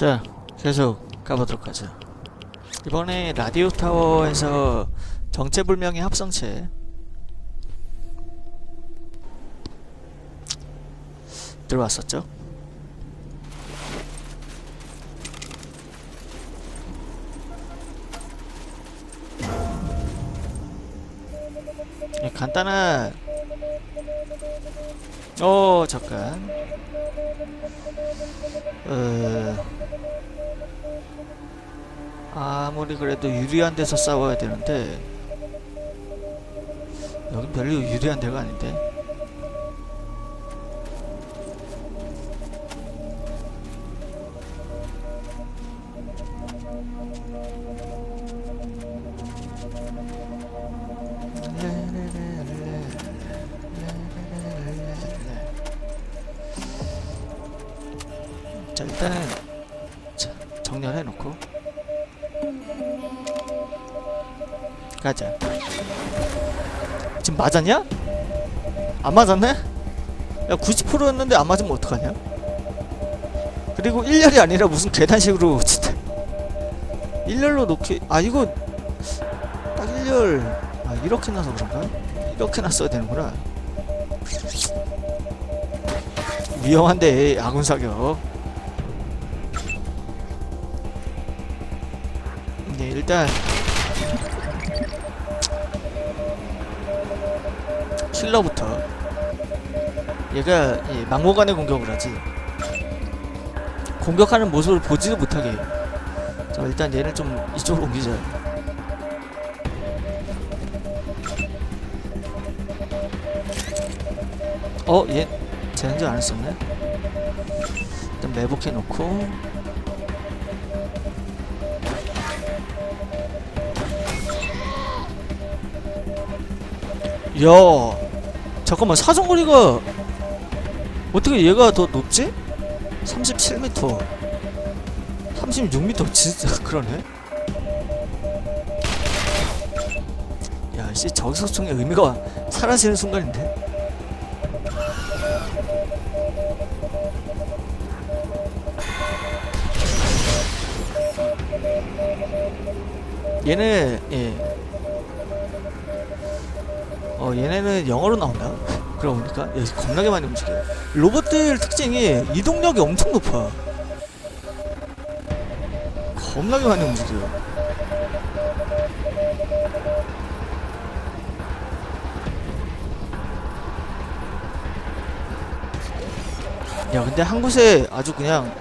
자, 계속 가보도록 하죠. 이번에 라디오 타워에서 정체불명의 합성체 들어왔었죠. 예, 간단한 어 잠깐. 어. 아무리 그래도 유리한 데서 싸워야 되는데 여긴 별로 유리한 데가 아닌데 자 일단은 자, 정렬해 놓고 가자 지금 맞았냐? 안 맞았네? 야 90%였는데 안 맞으면 어떡하냐? 그리고 1열이 아니라 무슨 계단식으로 진짜 1열로 놓기 아 이거 딱 1열 아 이렇게 나서 그런가? 이렇게 놨어야 되는구나 위험한데 아군 사격 일단 킬러부터 얘가 이 막무가내 공격을 하지 공격하는 모습을 보지도 못하게. 자 일단 얘를 좀 이쪽으로 옮기자 어? 얘 쟤는 안 했었네 일단 매복해 놓고 야 잠깐만 사정거리가 어떻게 얘가 더 높지? 37m 36m 진짜 그러네 야씨 저기서 총의 의미가 사라지는 순간인데 얘는 예. 어 얘네는 영어로 나온다. 그러고 보니까 야, 겁나게 많이 움직여. 로봇들 특징이 이동력이 엄청 높아. 겁나게 많이 움직여. 야 근데 한 곳에 아주 그냥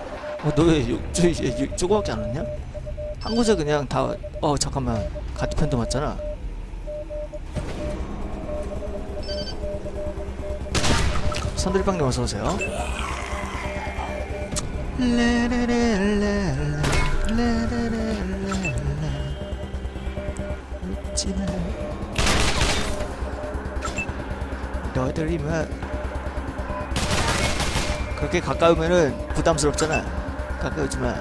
어, 너왜 이쪽밖에 안 왔냐? 한 곳에 그냥 다 어 잠깐만 가디펜도 맞잖아 선들방님 어서 오세요. 웃지마. 너희들이 뭐 그렇게 가까우면은 부담스럽잖아. 가까우지 마.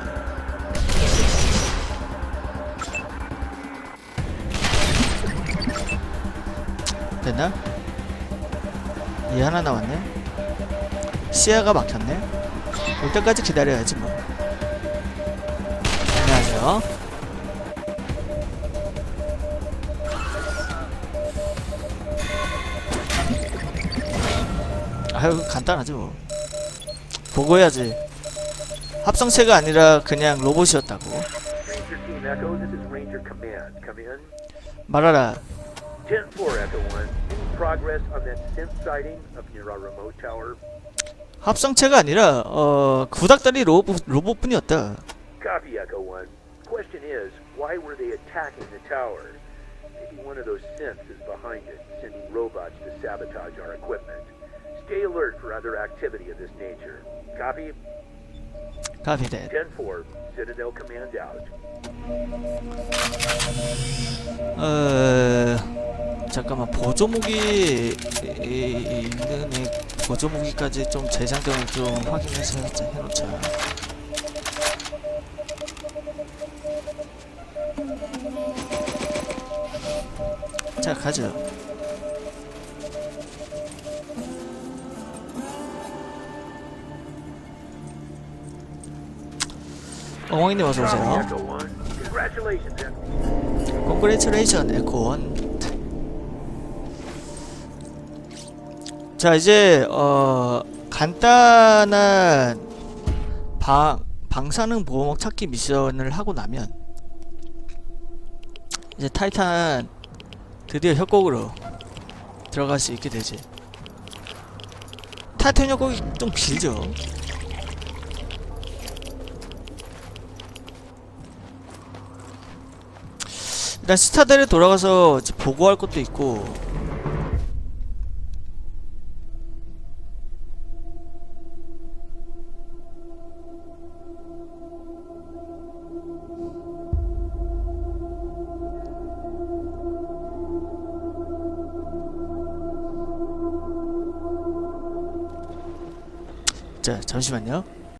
됐나? 얘 하나 남았네. 시야가 막혔네. 올 때까지 기다려야지 뭐. 안녕하세요. 아유 간단하지 뭐. 보고 해야지. 합성체가 아니라 그냥 로봇이었다고. 말하라. 10-4 Echo 1. Any progress on that synth sighting up near our remote tower? 합성체가 아니라 어 구닥다리 로봇 로봇뿐이었다. Copy Echo 1. Question is, why were they attacking the tower? Maybe one of those synths is behind it, sending robots to sabotage our equipment. Stay alert for other activity of this nature. Copy? 가비데. 10-4. Citadel Command out. 어 잠깐만 보조무기 이- 있는 애 보조무기까지 좀 재장전을 좀 확인해서 해놓자. 자 가죠. 어머님 어서 Copy, 오세요. Echo One. Congratulations, Echo. 컨 자 이제 어 간단한 방 방사능 보호막 찾기 미션을 하고 나면 이제 타이탄 드디어 협곡으로 들어갈 수 있게 되지. 타이탄 협곡이 좀 길죠. 일단 스타델에 돌아가서 보고할 것도 있고 자 잠시만요